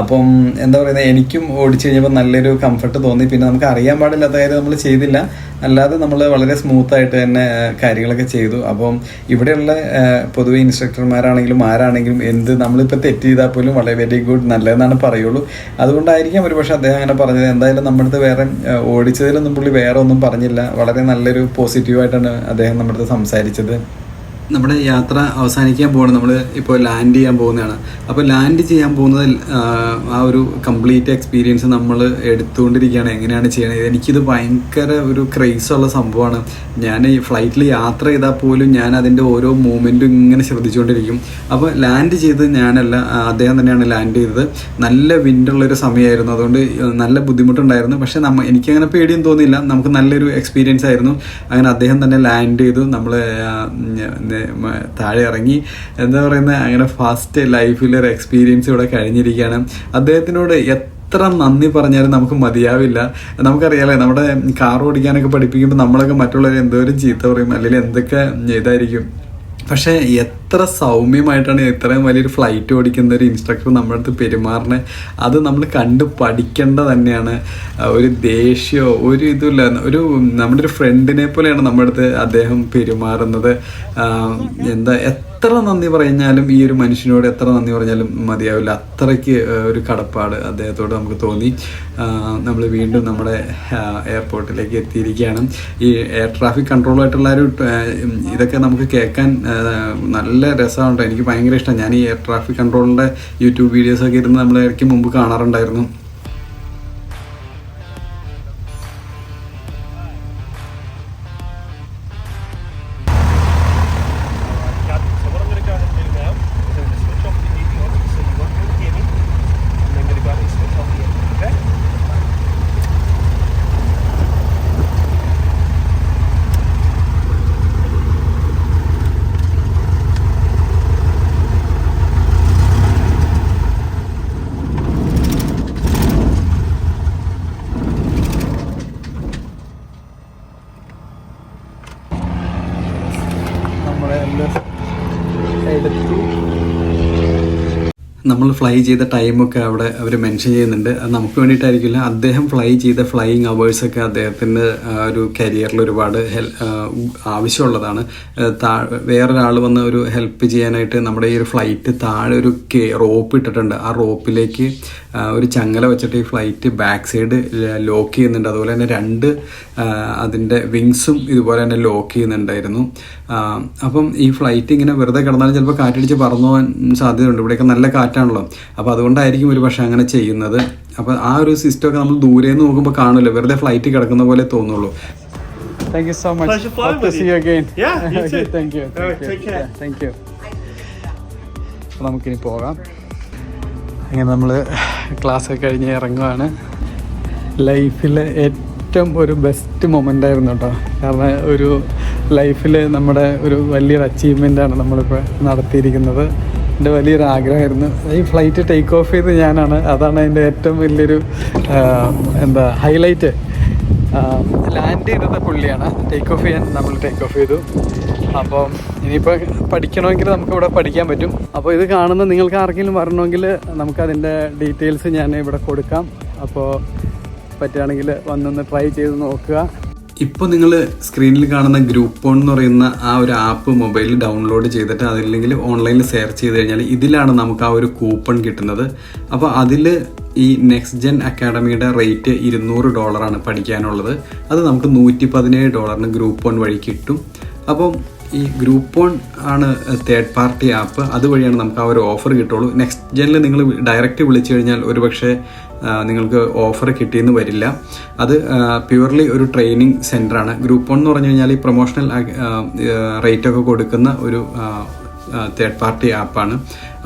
Speaker 1: അപ്പം എന്താ പറയുന്നത് എനിക്കും ഓടിച്ചു കഴിഞ്ഞപ്പോൾ നല്ലൊരു കംഫർട്ട് തോന്നി. പിന്നെ നമുക്ക് അറിയാൻ പാടില്ലാത്ത കാര്യം നമ്മൾ ചെയ്തില്ല. അല്ലാതെ നമ്മൾ വളരെ സ്മൂത്ത് ആയിട്ട് തന്നെ കാര്യങ്ങളൊക്കെ ചെയ്തു. അപ്പം ഇവിടെയുള്ള പൊതുവെ ഇൻസ്ട്രക്ടർമാരാണെങ്കിലും ആരാണെങ്കിലും എന്ത് നമ്മളിപ്പോൾ തെറ്റ് ചെയ്താൽ പോലും വളരെ വെരി ഗുഡ് നല്ലതെന്നാണ് പറയുള്ളൂ. അതുകൊണ്ടായിരിക്കാം ഒരു പക്ഷേ അദ്ദേഹം അങ്ങനെ പറഞ്ഞത്. എന്തായാലും നമ്മുടെ അടുത്ത് വേറെ ഓടിച്ചതിലൊന്നും പുള്ളി വേറെ ഒന്നും പറഞ്ഞില്ല. വളരെ നല്ലൊരു പോസിറ്റീവായിട്ടാണ് അദ്ദേഹം നമ്മുടെ അടുത്ത് സംസാരിച്ചത്. നമ്മുടെ യാത്ര അവസാനിക്കാൻ പോകണം നമ്മൾ ഇപ്പോൾ ലാൻഡ് ചെയ്യാൻ പോകുന്നതാണ്. അപ്പോൾ ലാൻഡ് ചെയ്യാൻ പോകുന്നത് ആ ഒരു കംപ്ലീറ്റ് എക്സ്പീരിയൻസ് നമ്മൾ എടുത്തുകൊണ്ടിരിക്കുകയാണ്. എങ്ങനെയാണ് ചെയ്യണത്? എനിക്കിത് ഭയങ്കര ഒരു ക്രൈസ് ഉള്ള സംഭവമാണ്. ഞാൻ ഈ ഫ്ലൈറ്റിൽ യാത്ര ചെയ്താൽ പോലും ഞാൻ അതിന്റെ ഓരോ മൂമെന്റും ഇങ്ങനെ ശ്രദ്ധിച്ചുകൊണ്ടിരിക്കും. അപ്പോൾ ലാൻഡ് ചെയ്ത് ഞാനല്ല അദ്ദേഹം തന്നെയാണ് ലാൻഡ് ചെയ്തത്. നല്ല വിൻഡുള്ളൊരു സമയമായിരുന്നു. അതുകൊണ്ട് നല്ല ബുദ്ധിമുട്ടുണ്ടായിരുന്നു. പക്ഷേ നമ്മ എനിക്കങ്ങനെ പേടിയും തോന്നിയില്ല. നമുക്ക് നല്ലൊരു എക്സ്പീരിയൻസ് ആയിരുന്നു. അങ്ങനെ അദ്ദേഹം തന്നെ ലാൻഡ് ചെയ്തു. നമ്മൾ താഴെ ഇറങ്ങി എന്താ പറയുന്നത് അങ്ങനെ ഫസ്റ്റ് ലൈഫിലൊരു എക്സ്പീരിയൻസ് ഇവിടെ കഴിഞ്ഞിരിക്കുകയാണ്. അദ്ദേഹത്തിനോട് എത്ര നന്ദി പറഞ്ഞാലും നമുക്ക് മതിയാവില്ല. നമുക്കറിയാലേ നമ്മുടെ കാർ ഓടിക്കാനൊക്കെ പഠിപ്പിക്കുമ്പോൾ നമ്മളൊക്കെ മറ്റുള്ളവരെ എന്തോരം ചീത്ത പറയും അല്ലെങ്കിൽ എന്തൊക്കെ ഇതായിരിക്കും പക്ഷേ എത്ര സൗമ്യമായിട്ടാണ് ഇത്രയും വലിയൊരു ഫ്ലൈറ്റ് ഓടിക്കുന്ന ഒരു ഇൻസ്ട്രക്ടർ നമ്മുടെ അടുത്ത് പെരുമാറണേ? അത് നമ്മൾ കണ്ട് പഠിക്കേണ്ട തന്നെയാണ്. ഒരു ദേഷ്യമോ ഒരു ഇതുമില്ല. ഒരു നമ്മുടെ ഒരു ഫ്രണ്ടിനെ പോലെയാണ് നമ്മുടെ അടുത്ത് അദ്ദേഹം പെരുമാറുന്നത്. എന്താ എത്ര നന്ദി പറഞ്ഞാലും ഈ ഒരു മനുഷ്യനോട് എത്ര നന്ദി പറഞ്ഞാലും മതിയാവില്ല. അത്രയ്ക്ക് ഒരു കടപ്പാട് അദ്ദേഹത്തോട് നമുക്ക് തോന്നി. നമ്മൾ വീണ്ടും നമ്മുടെ എയർപോർട്ടിലേക്ക് എത്തിയിരിക്കുകയാണ്. ഈ എയർ ട്രാഫിക് കൺട്രോളായിട്ടുള്ള ഒരു ഇതൊക്കെ നമുക്ക് കേൾക്കാൻ നല്ല രസമുണ്ട്. എനിക്ക് ഭയങ്കര ഇഷ്ടം. ഞാൻ ഈ എയർ ട്രാഫിക് കൺട്രോളിന്റെ യൂട്യൂബ് വീഡിയോസൊക്കെ ഇരുന്ന് നമ്മൾ ഇടയ്ക്ക് മുമ്പ് കാണാറുണ്ടായിരുന്നു. നമ്മൾ ഫ്ലൈ ചെയ്ത ടൈമൊക്കെ അവിടെ അവർ മെൻഷൻ ചെയ്യുന്നുണ്ട്. അത് നമുക്ക് വേണ്ടിയിട്ടായിരിക്കില്ല. അദ്ദേഹം ഫ്ലൈ ചെയ്ത ഫ്ലൈയിങ് അവേഴ്സൊക്കെ അദ്ദേഹത്തിന്റെ ഒരു കരിയറിൽ ഒരുപാട് ഹെൽ ആവശ്യമുള്ളതാണ്. താ വേറൊരാൾ വന്ന് ഒരു ഹെൽപ്പ് ചെയ്യാനായിട്ട് നമ്മുടെ ഈ ഒരു ഫ്ലൈറ്റ് താഴെ ഒരു റോപ്പ് ഇട്ടിട്ടുണ്ട്. ആ റോപ്പിലേക്ക് ഒരു ചങ്ങല വെച്ചിട്ട് ഈ ഫ്ലൈറ്റ് ബാക്ക് സൈഡ് ലോക്ക് ചെയ്യുന്നുണ്ട് അതുപോലെ തന്നെ രണ്ട് അതിന്റെ വിങ്സും ഇതുപോലെ തന്നെ ലോക്ക് ചെയ്യുന്നുണ്ടായിരുന്നു അപ്പം ഈ ഫ്ലൈറ്റ് ഇങ്ങനെ വെറുതെ കിടന്നാലും ചിലപ്പോൾ കാറ്റടിച്ച് പറന്നു പോകാൻ സാധ്യതയുണ്ട് ഇവിടെയൊക്കെ നല്ല കാറ്റാണല്ലോ അപ്പോൾ അതുകൊണ്ടായിരിക്കും ഒരു പക്ഷേ അങ്ങനെ ചെയ്യുന്നത് അപ്പോൾ ആ ഒരു സിസ്റ്റമൊക്കെ നമ്മൾ ദൂരെ നിന്ന് നോക്കുമ്പോൾ കാണില്ല വെറുതെ ഫ്ലൈറ്റ് കിടക്കുന്ന പോലെ തോന്നുള്ളൂ Thank you so so
Speaker 2: Pleasure flying with you.
Speaker 1: again.
Speaker 2: Yeah, you too.
Speaker 1: Thank you.
Speaker 2: Thank All right, take care.
Speaker 1: Yeah, thank you. നമുക്കിനി പോകാം അങ്ങനെ നമ്മൾ ക്ലാസ് കഴിഞ്ഞ് ഇറങ്ങുവാണ്. ലൈഫിലെ ഏറ്റവും ഒരു ബെസ്റ്റ് മൊമെന്റ് ആയിരുന്നു കേട്ടോ കാരണം ഒരു ലൈഫിൽ നമ്മുടെ ഒരു വലിയൊരു അച്ചീവ്മെന്റാണ് നമ്മളിപ്പോൾ നടത്തിയിരിക്കുന്നത്. എന്റെ വലിയൊരു ആഗ്രഹമായിരുന്നു. ഈ ഫ്ലൈറ്റ് ടേക്ക് ഓഫ് ചെയ്ത് ഞാനാണ്. അതാണ് എന്റെ ഏറ്റവും വലിയൊരു എന്താ ഹൈലൈറ്റ് ലാൻഡ് ചെയ്തത് പുള്ളിയാണ്. ടേക്ക് ഓഫ് ചെയ്യാൻ നമ്മൾ ടേക്ക് ഓഫ് ചെയ്തു. അപ്പം ഇനിയിപ്പോൾ പഠിക്കണമെങ്കിൽ നമുക്ക് ഇവിടെ പഠിക്കാൻ പറ്റും. അപ്പോൾ ഇത് കാണുന്ന നിങ്ങൾക്ക് ആർക്കെങ്കിലും വരണമെങ്കിൽ നമുക്കതിന്റെ ഡീറ്റെയിൽസ് ഞാൻ ഇവിടെ കൊടുക്കാം. അപ്പോൾ പറ്റുകയാണെങ്കിൽ വന്നൊന്ന് ട്രൈ ചെയ്ത് നോക്കുക. ഇപ്പോൾ നിങ്ങൾ സ്ക്രീനിൽ കാണുന്ന ഗ്രൂപ്പ് ഓൺ എന്ന് പറയുന്ന ആ ഒരു ആപ്പ് മൊബൈലിൽ ഡൗൺലോഡ് ചെയ്തിട്ട് അതില്ലെങ്കിൽ ഓൺലൈനിൽ സെർച്ച് ചെയ്ത് കഴിഞ്ഞാൽ ഇതിലാണ് നമുക്ക് ആ ഒരു കൂപ്പൺ കിട്ടുന്നത്. അപ്പോൾ അതിൽ ഈ നെക്സ്റ്റ് ജെൻ അക്കാഡമിയുടെ റേറ്റ് ഇരുന്നൂറ് ഡോളറാണ് പഠിക്കാനുള്ളത്. അത് നമുക്ക് നൂറ്റി പതിനേഴ് ഡോളറിന് ഗ്രൂപ്പ് ഓൺ വഴി കിട്ടും. അപ്പം ഈ ഗ്രൂപ്പ് ഓൺ ആണ് തേർഡ് പാർട്ടി ആപ്പ് അതുവഴിയാണ് നമുക്ക് ആ ഒരു ഓഫർ കിട്ടുള്ളൂ. നെക്സ്റ്റ് ജെനിൽ നിങ്ങൾ ഡയറക്റ്റ് വിളിച്ചു കഴിഞ്ഞാൽ ഒരുപക്ഷെ നിങ്ങൾക്ക് ഓഫർ കിട്ടിയെന്ന് വരില്ല. അത് പ്യുവർലി ഒരു ട്രെയിനിങ് സെന്ററാണ് ഗ്രൂപ്പ് വൺ എന്ന് പറഞ്ഞു കഴിഞ്ഞാൽ ഈ പ്രൊമോഷണൽ റേറ്റൊക്കെ കൊടുക്കുന്ന ഒരു തേർഡ് പാർട്ടി ആപ്പാണ്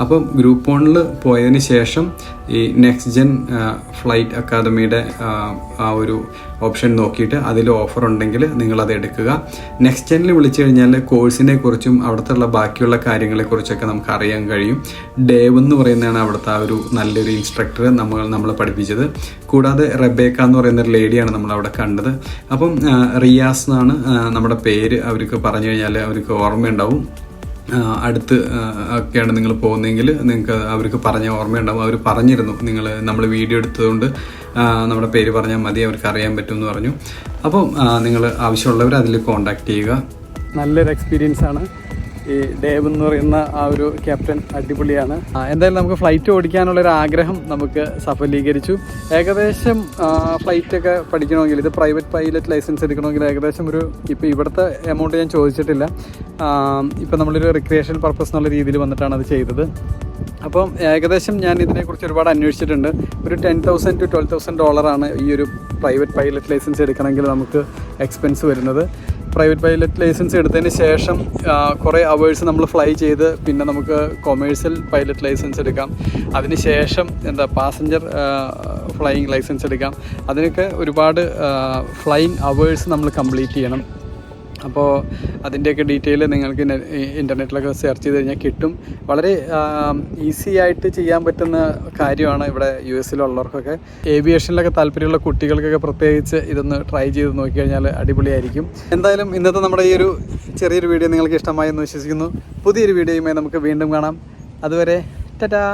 Speaker 1: അപ്പം ഗ്രൂപ്പ് വണ്ണിൽ പോയതിന് ശേഷം ഈ നെക്സ്റ്റ് ജെൻ ഫ്ലൈറ്റ് അക്കാദമിയുടെ ആ, ഒരു ഓപ്ഷൻ നോക്കിയിട്ട് അതിൽ ഓഫർ ഉണ്ടെങ്കിൽ നിങ്ങളത് എടുക്കുക. നെക്സ്റ്റ് ജെനിൽ വിളിച്ചു കഴിഞ്ഞാൽ കോഴ്സിനെ കുറിച്ചും അവിടുത്തെ ബാക്കിയുള്ള കാര്യങ്ങളെക്കുറിച്ചൊക്കെ നമുക്ക് അറിയാൻ കഴിയും. ഡേവ് എന്ന് പറയുന്നതാണ് അവിടുത്തെ ആ ഒരു നല്ലൊരു ഇൻസ്ട്രക്ടർ നമ്മൾ നമ്മളെ പഠിപ്പിച്ചത്. കൂടാതെ റബേക്ക എന്ന് പറയുന്ന ഒരു ലേഡിയാണ് നമ്മൾ അവിടെ കണ്ടത്. അപ്പം റിയാസ് എന്നാണ് നമ്മുടെ പേര് അവർക്ക് പറഞ്ഞു കഴിഞ്ഞാൽ അവർക്ക് ഓർമ്മയുണ്ടാവും. അടുത്ത് ഒക്കെയാണ് നിങ്ങൾ പോകുന്നതെങ്കിൽ നിങ്ങൾക്ക് അവർക്ക് പറഞ്ഞ ഓർമ്മയുണ്ടാവും. അവർ പറഞ്ഞിരുന്നു. നിങ്ങൾ നമ്മൾ വീഡിയോ എടുത്തതുകൊണ്ട് നമ്മുടെ പേര് പറഞ്ഞാൽ മതി അവർക്ക് അറിയാൻ പറ്റും എന്ന് പറഞ്ഞു. അപ്പം നിങ്ങൾ ആവശ്യമുള്ളവർ അതിൽ കോൺടാക്ട് ചെയ്യുക. നല്ലൊരു എക്സ്പീരിയൻസ് ആണ് ഈ ഡേവ് എന്ന് പറയുന്ന ആ ഒരു ക്യാപ്റ്റൻ അടിപൊളിയാണ്. എന്തായാലും നമുക്ക് ഫ്ലൈറ്റ് ഓടിക്കാനുള്ള ഒരു ആഗ്രഹം നമുക്ക് സഫലീകരിച്ചു. ഏകദേശം ഫ്ലൈറ്റ് ഒക്കെ പഠിക്കണമെങ്കിൽ ഇത് പ്രൈവറ്റ് പൈലറ്റ് ലൈസൻസ് എടുക്കണമെങ്കിൽ ഏകദേശം ഒരു ഇപ്പോൾ ഇവിടുത്തെ എമൗണ്ട് ഞാൻ ചോദിച്ചിട്ടില്ല. ഇപ്പം നമ്മളൊരു റിക്രിയേഷൻ പർപ്പസ് എന്നുള്ള രീതിയിൽ വന്നിട്ടാണ് അത് ചെയ്തത്. അപ്പം ഏകദേശം ഞാൻ ഇതിനെക്കുറിച്ച് ഒരുപാട് അന്വേഷിച്ചിട്ടുണ്ട്. ഒരു ten thousand to twelve thousand ഡോളറാണ് ഈ ഒരു പ്രൈവറ്റ് പൈലറ്റ് ലൈസൻസ് എടുക്കണമെങ്കിൽ നമുക്ക് എക്സ്പെൻസ് വരുന്നത്. പ്രൈവറ്റ് പൈലറ്റ് ലൈസൻസ് എടുത്തതിന് ശേഷം കുറേ അവേഴ്സ് നമ്മൾ ഫ്ലൈ ചെയ്ത് പിന്നെ നമുക്ക് കൊമേഴ്സ്യൽ പൈലറ്റ് ലൈസൻസ് എടുക്കാം. അതിന് ശേഷം എന്താ പാസഞ്ചർ ഫ്ലൈയിങ് ലൈസൻസ് എടുക്കാം. അതിനൊക്കെ ഒരുപാട് ഫ്ലൈയിങ് അവേഴ്സ് നമ്മൾ കംപ്ലീറ്റ് ചെയ്യണം. അപ്പോൾ അതിന്റെയൊക്കെ ഡീറ്റെയിൽ നിങ്ങൾക്ക് ഇന്റർനെറ്റിലൊക്കെ സെർച്ച് ചെയ്ത് കഴിഞ്ഞാൽ കിട്ടും. വളരെ ഈസി ആയിട്ട് ചെയ്യാൻ പറ്റുന്ന കാര്യമാണ് ഇവിടെ യു എസിലുള്ളവർക്കൊക്കെ. ഏവിയേഷനിലൊക്കെ താല്പര്യമുള്ള കുട്ടികൾക്കൊക്കെ പ്രത്യേകിച്ച് ഇതൊന്ന് ട്രൈ ചെയ്ത് നോക്കിക്കഴിഞ്ഞാൽ അടിപൊളിയായിരിക്കും. എന്തായാലും ഇന്നത്തെ നമ്മുടെ ഈ ഒരു ചെറിയൊരു വീഡിയോ നിങ്ങൾക്ക് ഇഷ്ടമായി എന്ന് വിശ്വസിക്കുന്നു. പുതിയൊരു വീഡിയോയുമായി നമുക്ക് വീണ്ടും കാണാം. അതുവരെ ടാറ്റാ!